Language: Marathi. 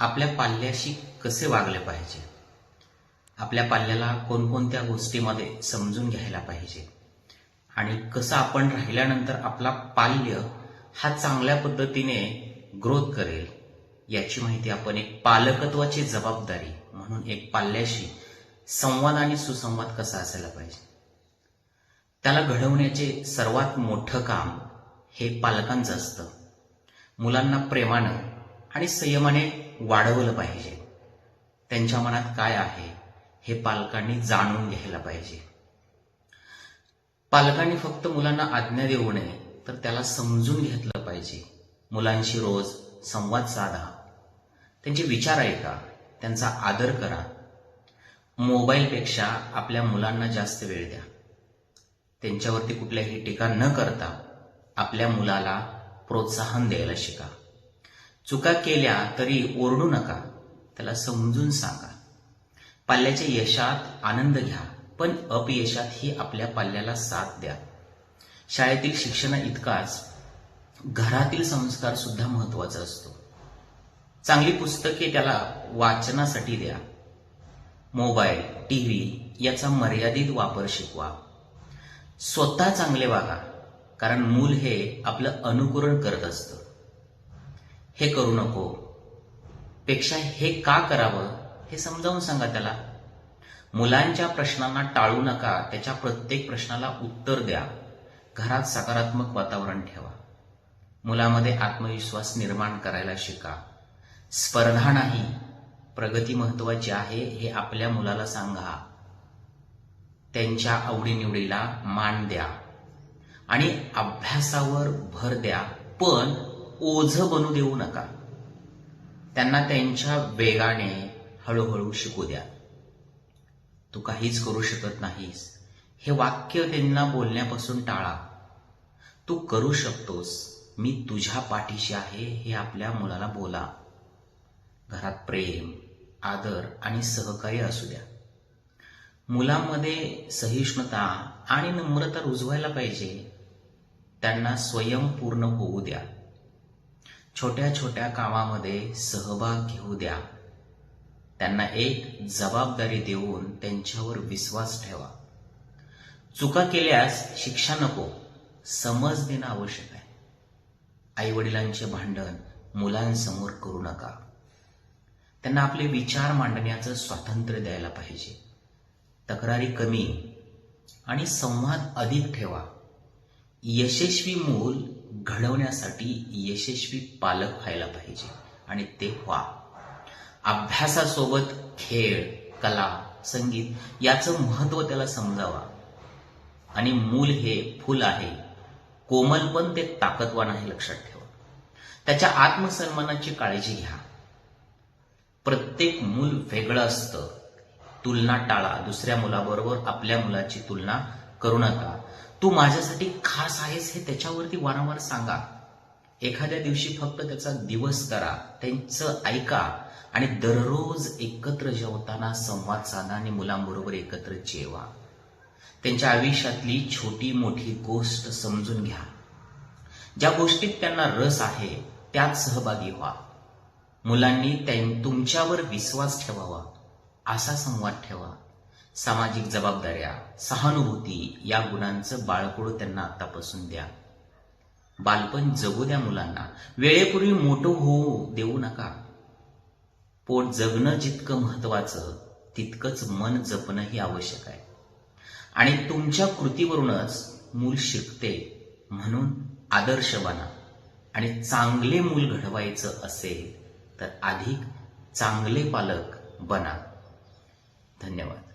आपल्या पाल्याशी कसे वागले पाहिजे? आपल्या पाल्याला कोणकोणत्या गोष्टीमध्ये समजून घ्यायला पाहिजे? आणि कसं आपण राहिल्यानंतर आपला पाल्य हा चांगल्या पद्धतीने ग्रोथ करेल याची माहिती आपण एक पालकत्वाची जबाबदारी म्हणून एक पाल्याशी संवाद आणि सुसंवाद कसा असायला पाहिजे? त्याला घडवण्याचे सर्वात मोठं काम हे पालकांचं असतं. मुलांना प्रेमानं आणि संयमाने वाढवलं पाहिजे. त्यांच्या मनात काय आहे हे पालकांनी जाणून घ्यायला पाहिजे. पालकांनी फक्त मुलांना आज्ञा देऊ नये तर त्याला समजून घेतलं पाहिजे. मुलांशी रोज संवाद साधा. त्यांचे विचार ऐका त्यांचा आदर करा. मोबाईलपेक्षा आपल्या मुलांना जास्त वेळ द्या. त्यांच्यावरती कुठल्याही टीका न करता आपल्या मुलाला प्रोत्साहन द्यायला शिका. चुका केल्या तरी ओरडू नका. त्याला समजून सांगा. पाल्याच्या यशात आनंद घ्या पण अपयशात ही आपल्या पाल्याला साथ द्या. शाळेतील शिक्षण इतकाच घरातील संस्कार सुद्धा महत्त्वाचा असतो. चांगली पुस्तके त्याला वाचनासाठी द्या. मोबाईल टीव्ही याचा मर्यादित वापर शिकवा. स्वतः चांगले वागा कारण मूल हे आपलं अनुकरण करत असतं. हे करू नको. पेक्षा हे का करावं हे समजावून सांगा त्याला. मुलांच्या प्रश्नांना टाळू नका त्याच्या प्रत्येक प्रश्नाला उत्तर द्या. घरात सकारात्मक वातावरण ठेवा. मुलामध्ये आत्मविश्वास निर्माण करायला शिका. स्पर्धा नाही प्रगती महत्वाची आहे हे आपल्या मुलाला सांगा. त्यांच्या आवडीनिवडीला मान द्या. आणि अभ्यासावर भर द्या पण ओझ बनू देऊ नका. त्यांना त्यांच्या वेगाने हळूहळू शिकू द्या. तू काहीच करू शकत नाहीस. हे वाक्य त्यांना बोलण्यापासून टाळा. तू करू शकतोस. मी तुझ्या पाठीशी आहे हे आपल्या मुलाला बोला. घरात प्रेम आदर आणि सहकार्य असू द्या. मुलांमध्ये सहिष्णुता आणि नम्रता रुजवायला पाहिजे. त्यांना स्वयंपूर्ण होऊ द्या. छोट्या छोट्या कामामध्ये सहभाग घेऊ द्या. त्यांना एक जबाबदारी देऊन त्यांच्यावर विश्वास ठेवा. चुका केल्यास शिक्षा नको समज देणं आवश्यक आहे. आई वडिलांचे भांडण मुलांसमोर करू नका. त्यांना आपले विचार मांडण्याचं स्वातंत्र्य द्यायला पाहिजे. तक्रारी कमी आणि संवाद अधिक ठेवा. यशस्वी मूल घडवण्यासाठी यशस्वी पालक व्हायला पाहिजे. आणि ते व्हा अभ्यासासोबत खेळ कला संगीत याचं महत्त्व त्याला समजावा. आणि मूल हे फुल आहे. कोमल पण ते ताकदवान आहे लक्षात ठेवा. त्याच्या आत्मसन्मानाची काळजी घ्या. प्रत्येक मूल वेगळं असतं. तुलना टाळा. दुसऱ्या मुलाबरोबर आपल्या मुलाची तुलना करू नका. तू माझ्यासाठी खास आहेस हे त्याच्यावरती वारंवार सांगा. एखाद्या दिवशी फक्त त्याचा दिवस करा त्यांचं ऐका आणि दररोज एकत्र जेवताना संवाद साधा आणि मुलांबरोबर एकत्र जेवा. त्यांच्या आयुष्यातली छोटी मोठी गोष्ट समजून घ्या. ज्या गोष्टीत त्यांना रस आहे त्यात सहभागी व्हा. मुलांनी त्यां- तुमच्यावर विश्वास ठेवावा. असा संवाद ठेवा. सामाजिक जबाबदाऱ्या सहानुभूती या गुणांचं बाळकुळ त्यांना आतापासून द्या. बालपण जगू द्या मुलांना. वेळेपूर्वी मोठं होऊ देऊ नका. पोट जगणं जितकं महत्वाचं तितकंच मन जपणंही आवश्यक आहे. आणि तुमच्या कृतीवरूनच मूल शिकते म्हणून आदर्श बना. आणि चांगले मूल घडवायचं असेल तर अधिक चांगले पालक बना. धन्यवाद.